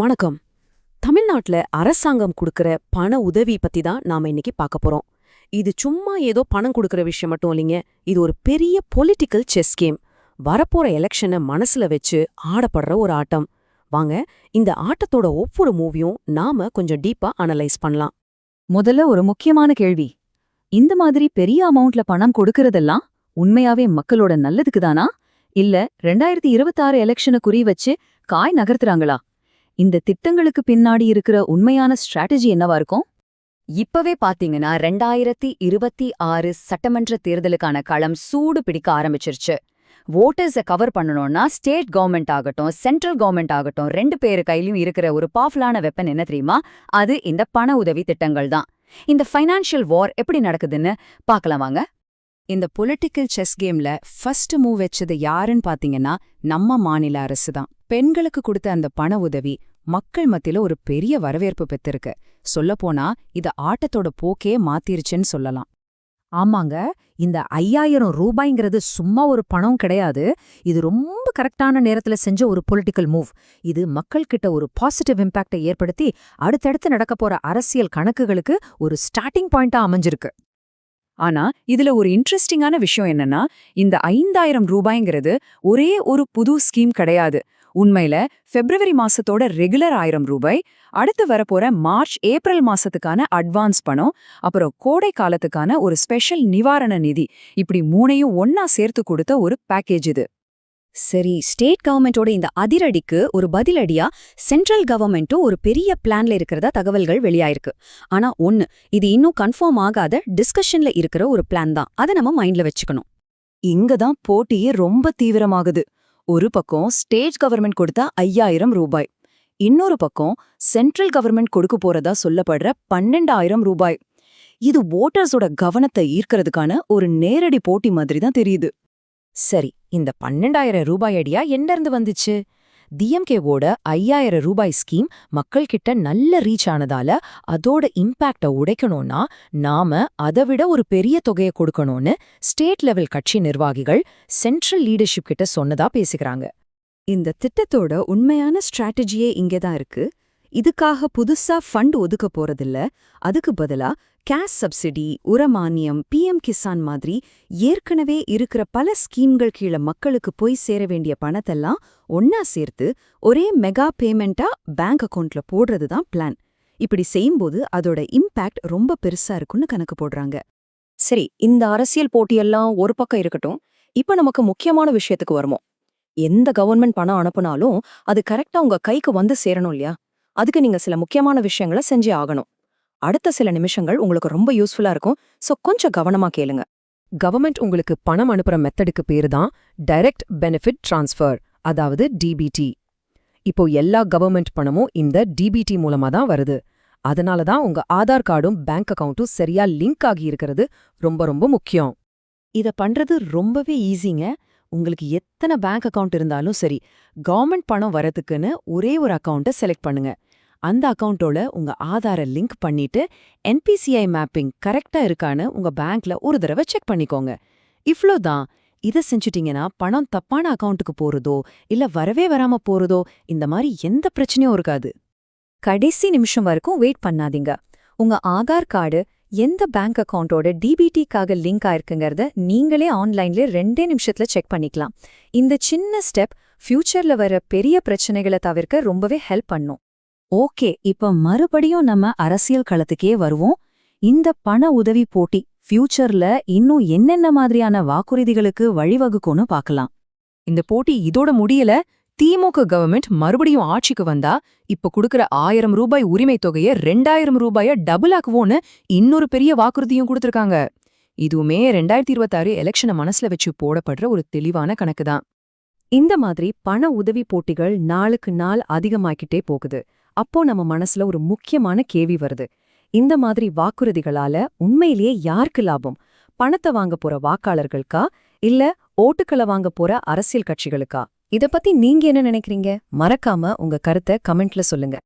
வணக்கம். தமிழ்நாட்டுல அரசாங்கம் கொடுக்கற பண உதவி பத்தி தான் நாம இன்னைக்கு பார்க்க போறோம். இது சும்மா ஏதோ பணம் கொடுக்கற விஷயம் மட்டும் இல்லைங்க. இது ஒரு பெரிய பொலிட்டிக்கல் செஸ் கேம் வரப்போற எலெக்ஷனை மனசுல வச்சு ஆடப்படுற ஒரு ஆட்டம். வாங்க இந்த ஆட்டத்தோட ஒவ்வொரு மூவியும் நாம கொஞ்சம் டீப்பா அனலைஸ் பண்ணலாம். முதல்ல ஒரு முக்கியமான கேள்வி. இந்த மாதிரி பெரிய அமௌண்ட்ல பணம் கொடுக்கறதெல்லாம் உண்மையாவே மக்களோட நல்லதுக்கு தானா? இல்ல ரெண்டாயிரத்தி இருபத்தாறு எலெக்ஷனை குறி வச்சு காய் நகர்த்துறாங்களா? இந்த திட்டங்களுக்கு பின்னாடி இருக்கிற உண்மையான ஸ்ட்ராட்டஜி என்னவா இருக்கும்? இப்பவே பாத்தீங்கன்னா ரெண்டாயிரத்தி இருபத்தி ஆறு சட்டமன்ற தேர்தலுக்கான களம் சூடு பிடிக்க ஆரம்பிச்சிருச்சு. ஓட்டர்ஸை கவர் பண்ணணும்னா ஸ்டேட் கவர்மெண்ட் ஆகட்டும் சென்ட்ரல் கவர்மெண்ட் ஆகட்டும் ரெண்டு பேரு கையிலும் இருக்கிற ஒரு பாஃபுலான வெப்பன் என்ன தெரியுமா? அது இந்த பண உதவி திட்டங்கள் தான். இந்த ஃபைனான்ஷியல் வார் எப்படி நடக்குதுன்னு பார்க்கலாம் வாங்க. இந்த பொலிட்டிக்கல் செஸ் கேம்ல ஃபர்ஸ்ட் மூவ் வச்சது யாருன்னு பாத்தீங்கன்னா நம்ம மாநில அரசு தான். பெண்களுக்கு கொடுத்த அந்த பண உதவி மக்கள் மத்தியில ஒரு பெரிய வரவேற்பு பெற்றிருக்கு சொல்லப்போனா இது ஆட்டத்தோட போக்கே மாத்திருச்சுன்னு சொல்லலாம். ஆமாங்க இந்த ஐயாயிரம் ரூபாய்ங்கிறது சும்மா ஒரு பணம் கிடையாது. இது ரொம்ப கரெக்டான நேரத்துல செஞ்ச ஒரு பொலிட்டிக்கல் மூவ் இது மக்கள்கிட்ட ஒரு பாசிட்டிவ் இம்பாக்டை ஏற்படுத்தி அடுத்தடுத்து நடக்க போற அரசியல் கணக்குகளுக்கு ஒரு ஸ்டார்டிங் பாயிண்டா அமைஞ்சிருக்கு. ஆனா இதுல ஒரு இன்ட்ரெஸ்டிங்கான விஷயம் என்னன்னா இந்த ஐந்தாயிரம் ரூபாய்ங்கிறது ஒரே ஒரு புது ஸ்கீம் கிடையாது. உண்மையில பிப்ரவரி மாசத்தோட ரெகுலர் ஆயிரம் ரூபாய் அடுத்து வரப்போற மார்ச் ஏப்ரல் மாசத்துக்கான அட்வான்ஸ் பணம் அப்புறம் கோடை காலத்துக்கான ஒரு ஸ்பெஷல் நிவாரண நிதி. இப்படி மூணையும் ஒன்னா சேர்த்து கொடுத்த ஒரு பேக்கேஜ் இது. சரி ஸ்டேட் கவர்மெண்டோட இந்த அதிரடிக்கு ஒரு பதிலடியா சென்ட்ரல் கவர்மெண்ட்டும் ஒரு பெரிய பிளான்ல இருக்கிறதா தகவல்கள் வெளியாயிருக்கு. ஆனா ஒன்னு இது இன்னும் கன்ஃபார்ம் ஆகாத டிஸ்கஷன்ல இருக்கிற ஒரு பிளான் தான். அதை நம்ம மைண்ட்ல வச்சுக்கணும். இங்க தான் போட்டியே ரொம்ப தீவிரமாகுது. ஒரு பக்கம் ஸ்டேட் கவர்மெண்ட் கொடுத்த ஐயாயிரம் ரூபாய். இன்னொரு பக்கம் சென்ட்ரல் கவர்மெண்ட் கொடுக்க போறதா சொல்லப்படுற பன்னெண்டாயிரம் ரூபாய். இது ஓட்டர்ஸோட கவனத்தை ஈர்க்கறதுக்கான ஒரு நேரடி போட்டி மாதிரி தான் தெரியுது. சரி இந்த பன்னெண்டாயிரம் ரூபாய் அடியா எங்கிருந்து வந்துச்சு? டிஎம்கேவோட ஐயாயிரம் ரூபாய் ஸ்கீம் மக்கள்கிட்ட நல்ல ரீச் ஆனதால அதோட இம்பாக்டை உடைக்கணும்னா நாம அதை விட ஒரு பெரிய தொகையை கொடுக்கணும்னு ஸ்டேட் லெவல் கட்சி நிர்வாகிகள் சென்ட்ரல் லீடர்ஷிப் கிட்ட சொன்னதா பேசுகிறாங்க. இந்த திட்டத்தோட உண்மையான ஸ்ட்ராட்டஜியே இங்கே தான் இருக்கு. இதுக்காக புதுசா ஃபண்ட் ஒதுக்க போறதில்ல. அதுக்கு பதிலா கேஸ் சப்சிடி உரமானியம் பிஎம் கிசான் மாதிரி ஏற்கனவே இருக்கிற பல ஸ்கீம்கள் கீழ மக்களுக்கு போய் சேர வேண்டிய பணத்தெல்லாம் ஒன்னா சேர்த்து ஒரே மெகா பேமெண்டா பேங்க் அக்கவுண்ட்ல போடுறது தான் பிளான் இப்படி செய்யும்போது அதோட இம்பாக்ட் ரொம்ப பெருசா இருக்குன்னு கணக்கு போடுறாங்க. சரி இந்த அரசியல் போட்டியெல்லாம் ஒரு பக்கம் இருக்கட்டும். இப்ப நமக்கு முக்கியமான விஷயத்துக்கு வருமோ எந்த கவர்மெண்ட் பணம் அனுப்புனாலும் அது கரெக்டா உங்க கைக்கு வந்து சேரணும் இல்லையா? அதுக்கு நீங்க சில முக்கியமான விஷயங்களை செஞ்சே ஆகணும். அடுத்த சில நிமிஷங்கள் உங்களுக்கு ரொம்ப யூஸ்ஃபுல்லா இருக்கும். சோ கொஞ்சம் கவனமா கேளுங்க. கவர்மெண்ட் உங்களுக்கு பணம் அனுப்புற மெத்தடுக்கு பேரு தான் டைரக்ட் பெனிஃபிட் ட்ரான்ஸ்ஃபர் அதாவது டிபிடி இப்போ எல்லா கவர்மெண்ட் பணமும் இந்த டிபிடி மூலமா தான் வருது. அதனால தான் உங்க ஆதார் கார்டும் பேங்க் அக்கவுண்ட்டும் சரியா லிங்க் ஆகி இருக்கிறது ரொம்ப ரொம்ப முக்கியம். இத பண்றது ரொம்பவே ஈஸிங்க உங்களுக்கு எத்தனை பேங்க் அக்கவுண்ட் இருந்தாலும் சரி கவர்மெண்ட் பணம் வரதுக்குன்னு ஒரே ஒரு அக்கவுண்ட்டை செலக்ட் பண்ணுங்க. அந்த அக்கவுண்டோட உங்க ஆதாரை லிங்க் பண்ணிட்டு என்பிசிஐ மேப்பிங் கரெக்டா இருக்கான்னு உங்க பேங்க்ல ஒரு தடவை செக் பண்ணிக்கோங்க. இவ்ளோ தான் இதை செஞ்சுட்டீங்கன்னா பணம் தப்பான அக்கவுண்ட்டுக்கு போறதோ இல்ல வரவே வராம போறதோ இந்த மாதிரி எந்த பிரச்சனையும் இருக்காது. கடைசி நிமிஷம் வரைக்கும் வெயிட் பண்ணாதீங்க. உங்க ஆதார் கார்டு எந்த பேங்க் அக்கவுண்டோட டிபிடிக்காக லிங்க் ஆயிருக்குங்கிறத நீங்களே ஆன்லைன்ல ரெண்டே நிமிஷத்துல செக் பண்ணிக்கலாம். இந்த சின்ன ஸ்டெப் ஃபியூச்சர்ல வர பெரிய பிரச்சனைகளை தவிர்க்க ரொம்பவே ஹெல்ப் பண்ணும். ஓகே இப்ப மறுபடியும் நம்ம அரசியல் களத்துக்கே வருவோம். இந்த பண உதவி போட்டி ஃபியூச்சர்ல இன்னும் என்னென்ன மாதிரியான வாக்குறுதிகளுக்கு வழிவகுக்கும்னு பார்க்கலாம். இந்த போட்டி இதோட முடியல திமுக கவர்மெண்ட் மறுபடியும் ஆட்சிக்கு வந்தா இப்ப குடுக்கற ஆயிரம் ரூபாய் உரிமை தொகைய ரெண்டாயிரம் ரூபாய டபுள் ஆக்குவோன்னு இன்னொரு பெரிய வாக்குறுதியும் கொடுத்திருக்காங்க. இதுவுமே ரெண்டாயிரத்தி இருபத்தாறு எலெக்ஷனை மனசுல வச்சு போடப்படுற ஒரு தெளிவான கணக்கு தான். இந்த மாதிரி பண உதவி போட்டிகள் நாளுக்கு நாள் அதிகமாக்கிட்டே போகுது. அப்போ நம்ம மனசுல ஒரு முக்கியமான கேள்வி வருது. இந்த மாதிரி வாக்குறுதிகளால உண்மையிலேயே யாருக்கு லாபம்? பணத்தை வாங்க போற வாக்காளர்களுக்கா? இல்ல ஓட்டுக்களை வாங்க போற அரசியல் கட்சிகளுக்கா? இத பத்தி நீங்க என்ன நினைக்கிறீங்க? மறக்காம உங்க கருத்தை கமெண்ட்ல சொல்லுங்க.